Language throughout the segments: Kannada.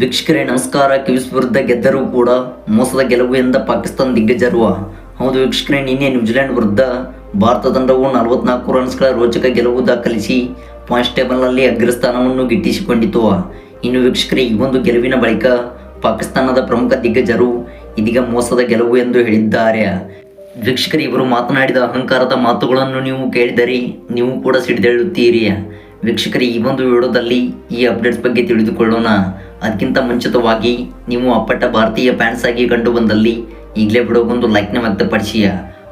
ವೀಕ್ಷಕರೇ, ನಮಸ್ಕಾರ. ಕಿವಿಸ್ ವಿರುದ್ಧ ಗೆದ್ದರೂ ಕೂಡ ಮೋಸದ ಗೆಲುವು ಎಂದ ಪಾಕಿಸ್ತಾನ ದಿಗ್ಗಜರು. ಹೌದು ವೀಕ್ಷಕರೇ, ನಿನ್ನೆ ನ್ಯೂಜಿಲೆಂಡ್ ವಿರುದ್ಧ ಭಾರತ ತಂಡವು ನಲವತ್ನಾಲ್ಕು ರನ್ಸ್ಗಳ ರೋಚಕ ಗೆಲುವು ದಾಖಲಿಸಿ ಪಾಯಿಂಟ್ಸ್ ಟೇಬಲ್ನಲ್ಲಿ ಅಗ್ರಸ್ಥಾನವನ್ನು ಗಿಟ್ಟಿಸಿಕೊಂಡಿತು. ಇನ್ನು ವೀಕ್ಷಕರೇ, ಈ ಒಂದು ಗೆಲುವಿನ ಬಳಿಕ ಪಾಕಿಸ್ತಾನದ ಪ್ರಮುಖ ದಿಗ್ಗಜರು ಇದೀಗ ಮೋಸದ ಗೆಲುವು ಎಂದು ಹೇಳಿದ್ದಾರೆ. ವೀಕ್ಷಕರು, ಇವರು ಮಾತನಾಡಿದ ಅಹಂಕಾರದ ಮಾತುಗಳನ್ನು ನೀವು ಕೇಳಿದರೆ ನೀವು ಕೂಡ ಸಿಡಿದೇಳುತ್ತೀರಿ ವೀಕ್ಷಕರೇ, ಈ ಒಂದು ವಿಡಿಯೋದಲ್ಲಿ ಈ ಅಪ್ಡೇಟ್ಸ್ ಬಗ್ಗೆ ತಿಳಿದುಕೊಳ್ಳೋಣ. ಅದಕ್ಕಿಂತ ಮುಂಚಿತವಾಗಿ ನೀವು ಅಪ್ಪಟ ಭಾರತೀಯ ಫ್ಯಾನ್ಸ್ ಆಗಿ ಕಂಡು ಬಂದಲ್ಲಿ ಈಗಲೇ ಬಿಡೋಗೊಂದು ಲೈಕ್ನ ವ್ಯಕ್ತಪಡಿಸಿಯ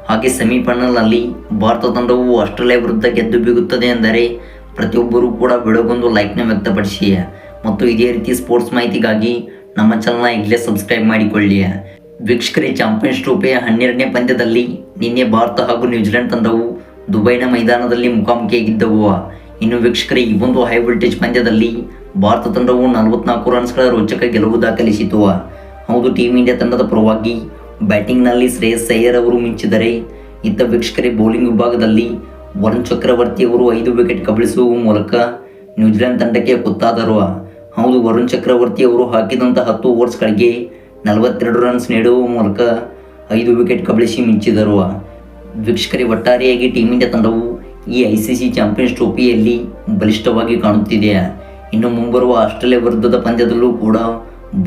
ಹಾಗೆ ಸೆಮಿಫೈನಲ್ನಲ್ಲಿ ಭಾರತ ತಂಡವು ಆಸ್ಟ್ರೇಲಿಯಾ ವಿರುದ್ಧ ಗೆದ್ದು ಬೀಗುತ್ತದೆ ಎಂದರೆ ಪ್ರತಿಯೊಬ್ಬರೂ ಕೂಡ ಬಿಡೋಗೊಂದು ಲೈಕ್ನ ವ್ಯಕ್ತಪಡಿಸಿಯ ಮತ್ತು ಇದೇ ರೀತಿ ಸ್ಪೋರ್ಟ್ಸ್ ಮಾಹಿತಿಗಾಗಿ ನಮ್ಮ ಚಾನಲ್ನ ಈಗಲೇ ಸಬ್ಸ್ಕ್ರೈಬ್ ಮಾಡಿಕೊಳ್ಳಿ. ವೀಕ್ಷಕರೇ ಚಾಂಪಿಯನ್ಸ್ ಟ್ರೋಫಿಯ ಹನ್ನೆರಡನೇ ಪಂದ್ಯದಲ್ಲಿ ನಿನ್ನೆ ಭಾರತ ಹಾಗೂ ನ್ಯೂಜಿಲೆಂಡ್ ತಂಡವು ದುಬೈನ ಮೈದಾನದಲ್ಲಿ ಮುಖಾಮುಖಿಯಾಗಿದ್ದವು. ಇನ್ನು ವೀಕ್ಷಕರೇ, ಈ ಒಂದು ಹೈ ವೋಲ್ಟೇಜ್ ಪಂದ್ಯದಲ್ಲಿ ಭಾರತ ತಂಡವು ನಲವತ್ನಾಲ್ಕು ರನ್ಸ್ಗಳ ರೋಚಕ ಗೆಲುವು ದಾಖಲಿಸಿತು. ಹೌದು ಟೀಮ್ ಇಂಡಿಯಾ ತಂಡದ ಪರವಾಗಿ ಬ್ಯಾಟಿಂಗ್ನಲ್ಲಿ ಶ್ರೇಯಸ್ ಅಯ್ಯರ್ ಅವರು ಮಿಂಚಿದರೆ ಇತ್ತ ವೀಕ್ಷಕರೇ ಬೌಲಿಂಗ್ ವಿಭಾಗದಲ್ಲಿ ವರುಣ್ ಚಕ್ರವರ್ತಿ ಅವರು ಐದು ವಿಕೆಟ್ ಕಬಳಿಸುವ ಮೂಲಕ ನ್ಯೂಜಿಲೆಂಡ್ ತಂಡಕ್ಕೆ ಕುತ್ತಾದರು ಹೌದು, ವರುಣ್ ಚಕ್ರವರ್ತಿ ಅವರು ಹಾಕಿದಂಥ ಹತ್ತು ಓವರ್ಸ್ಗಳಿಗೆ ನಲವತ್ತೆರಡು ರನ್ಸ್ ನೀಡುವ ಮೂಲಕ ಐದು ವಿಕೆಟ್ ಕಬಳಿಸಿ ಮಿಂಚಿದರು. ವೀಕ್ಷಕರೇ, ಒಟ್ಟಾರೆಯಾಗಿ ಟೀಮ್ ಇಂಡಿಯಾ ತಂಡವು ಈ ಐ ಸಿ ಸಿ ಚಾಂಪಿಯನ್ಸ್ ಟ್ರೋಫಿಯಲ್ಲಿ ಬಲಿಷ್ಠವಾಗಿ ಕಾಣುತ್ತಿದೆ. ಇನ್ನು ಮುಂಬರುವ ಆಸ್ಟ್ರೇಲಿಯಾ ವಿರುದ್ಧದ ಪಂದ್ಯದಲ್ಲೂ ಕೂಡ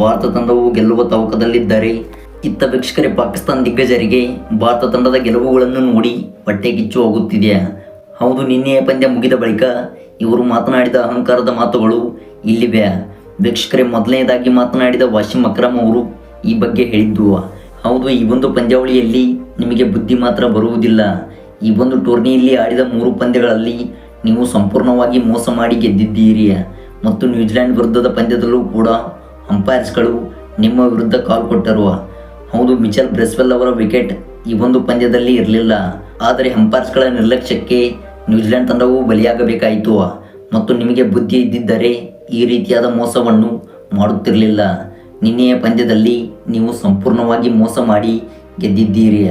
ಭಾರತ ತಂಡವು ಗೆಲ್ಲುವ ತವಕದಲ್ಲಿದ್ದಾರೆ. ಇತ್ತ ವೀಕ್ಷಕರೇ, ಪಾಕಿಸ್ತಾನ ದಿಗ್ಗಜರಿಗೆ ಭಾರತ ತಂಡದ ಗೆಲುವುಗಳನ್ನು ನೋಡಿ ಹೊಟ್ಟೆ ಕಿಚ್ಚು ಹೋಗುತ್ತಿದೆಯಾ ಹೌದು ನಿನ್ನೆಯ ಪಂದ್ಯ ಮುಗಿದ ಬಳಿಕ ಇವರು ಮಾತನಾಡಿದ ಅಹಂಕಾರದ ಮಾತುಗಳು ಇಲ್ಲಿವೆ. ವೀಕ್ಷಕರೇ, ಮೊದಲನೇದಾಗಿ ಮಾತನಾಡಿದ ವಾಶಿಂ ಅಕ್ರಮ್ ಅವರು ಈ ಬಗ್ಗೆ ಹೇಳಿದ್ದು, ಹೌದು, ಈ ಒಂದು ಪಂದ್ಯಾವಳಿಯಲ್ಲಿ ನಿಮಗೆ ಬುದ್ಧಿ ಮಾತ್ರ ಬರುವುದಿಲ್ಲ. ಈ ಒಂದು ಟೂರ್ನಿಯಲ್ಲಿ ಆಡಿದ ಮೂರು ಪಂದ್ಯಗಳಲ್ಲಿ ನೀವು ಸಂಪೂರ್ಣವಾಗಿ ಮೋಸ ಮಾಡಿ ಗೆದ್ದಿದ್ದೀರಿ. ಮತ್ತು ನ್ಯೂಜಿಲೆಂಡ್ ವಿರುದ್ಧದ ಪಂದ್ಯದಲ್ಲೂ ಕೂಡ ಅಂಪೈರ್ಸ್ಗಳು ನಿಮ್ಮ ವಿರುದ್ಧ ಕಾಲ್ ಕೊಟ್ಟರು ಹೌದು, ಮಿಚೆಲ್ ಬ್ರೆಸ್ವೆಲ್ ಅವರ ವಿಕೆಟ್ ಈ ಒಂದು ಪಂದ್ಯದಲ್ಲಿ ಇರಲಿಲ್ಲ. ಆದರೆ ಅಂಪೈರ್ಸ್ಗಳ ನಿರ್ಲಕ್ಷ್ಯಕ್ಕೆ ನ್ಯೂಜಿಲೆಂಡ್ ತಂಡವು ಬಲಿಯಾಗಬೇಕಾಯಿತು. ಮತ್ತು ನಿಮಗೆ ಬುದ್ಧಿ ಇದ್ದಿದ್ದರೆ ಈ ರೀತಿಯಾದ ಮೋಸವನ್ನು ಮಾಡುತ್ತಿರಲಿಲ್ಲ. ನಿನ್ನೆಯ ಪಂದ್ಯದಲ್ಲಿ ನೀವು ಸಂಪೂರ್ಣವಾಗಿ ಮೋಸ ಮಾಡಿ ಗೆದ್ದಿದ್ದೀರಿ.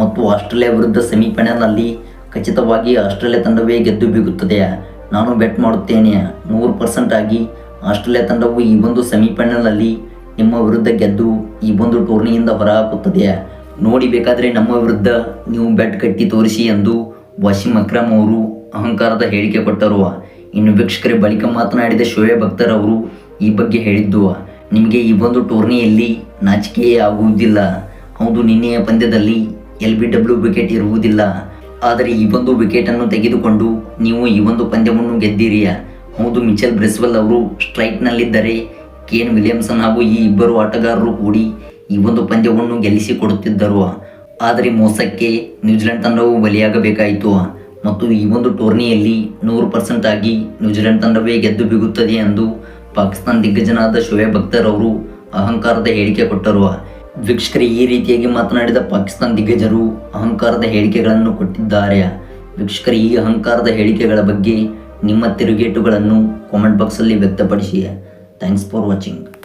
ಮತ್ತು ಆಸ್ಟ್ರೇಲಿಯಾ ವಿರುದ್ಧ ಸೆಮಿಫೈನಲ್ನಲ್ಲಿ ಖಚಿತವಾಗಿ ಆಸ್ಟ್ರೇಲಿಯಾ ತಂಡವೇ ಗೆದ್ದು ಬೀಗುತ್ತದೆ. ನಾನು ಬೆಟ್ ಮಾಡುತ್ತೇನೆ. ನೂರು ಪರ್ಸೆಂಟ್ ಆಗಿ ಆಸ್ಟ್ರೇಲಿಯಾ ತಂಡವು ಈ ಒಂದು ಸೆಮಿಫೈನಲ್ನಲ್ಲಿ ನಿಮ್ಮ ವಿರುದ್ಧ ಗೆದ್ದು ಈ ಒಂದು ಟೂರ್ನಿಯಿಂದ ಹೊರಹಾಕುತ್ತದೆ. ನೋಡಿ ಬೇಕಾದರೆ ನಮ್ಮ ವಿರುದ್ಧ ನೀವು ಬೆಟ್ ಕಟ್ಟಿ ತೋರಿಸಿ ಎಂದು ವಾಸಿಂ ಅಕ್ರಮ್ ಅವರು ಅಹಂಕಾರದ ಹೇಳಿಕೆ ಕೊಟ್ಟರು. ಇನ್ನು ವೀಕ್ಷಕರೇ, ಬಳಿಕ ಮಾತನಾಡಿದ ಶೋಯೇಬ್ ಅಖ್ತರ್ ಅವರು ಈ ಬಗ್ಗೆ ಹೇಳಿದ್ದು, ನಿಮಗೆ ಈ ಒಂದು ಟೂರ್ನಿಯಲ್ಲಿ ನಾಚಿಕೆಯೇ ಆಗುವುದಿಲ್ಲ. ಹೌದು, ನಿನ್ನೆಯ ಪಂದ್ಯದಲ್ಲಿ ಎಲ್ ಬಿ ಡಬ್ಲ್ಯೂ ವಿಕೆಟ್ ಇರುವುದಿಲ್ಲ. ಆದರೆ ಈ ಒಂದು ವಿಕೆಟನ್ನು ತೆಗೆದುಕೊಂಡು ನೀವು ಈ ಒಂದು ಪಂದ್ಯವನ್ನು ಗೆದ್ದಿರಿಯಾ? ಹೌದು, ಮಿಚೆಲ್ ಬ್ರೆಸ್ವೆಲ್ ಅವರು ಸ್ಟ್ರೈಕ್ನಲ್ಲಿದ್ದರೆ ಕೇನ್ ವಿಲಿಯಮ್ಸನ್ ಹಾಗೂ ಈ ಇಬ್ಬರು ಆಟಗಾರರು ಕೂಡಿ ಈ ಒಂದು ಪಂದ್ಯವನ್ನು ಗೆಲ್ಲಿಸಿಕೊಡುತ್ತಿದ್ದರು. ಆದರೆ ಮೋಸಕ್ಕೆ ನ್ಯೂಜಿಲೆಂಡ್ ತಂಡವು ಬಲಿಯಾಗಬೇಕಾಯಿತು. ಮತ್ತು ಈ ಒಂದು ಟೂರ್ನಿಯಲ್ಲಿ ನೂರು ಪರ್ಸೆಂಟ್ ಆಗಿ ನ್ಯೂಜಿಲೆಂಡ್ ತಂಡವೇ ಗೆದ್ದು ಬಿಗುತ್ತದೆ ಎಂದು ಪಾಕಿಸ್ತಾನ ದಿಗ್ಗಜನಾದ ಶೋಯಬ್ ಅಖ್ತರ್ ಅವರು ಅಹಂಕಾರದ ಹೇಳಿಕೆ ಕೊಟ್ಟರು. ವೀಕ್ಷಕರೇ, ಈ ರೀತಿಯಾಗಿ ಮಾತನಾಡಿದ ಪಾಕಿಸ್ತಾನ ದಿಗ್ಗಜರು ಅಹಂಕಾರದ ಹೇಳಿಕೆಗಳನ್ನು ಕೊಟ್ಟಿದ್ದಾರೆ. ವೀಕ್ಷಕರೇ, ಈ ಅಹಂಕಾರದ ಹೇಳಿಕೆಗಳ ಬಗ್ಗೆ ನಿಮ್ಮ ತಿರುಗೇಟುಗಳನ್ನು ಕಾಮೆಂಟ್ ಬಾಕ್ಸಲ್ಲಿ ವ್ಯಕ್ತಪಡಿಸಿ. Thanks for watching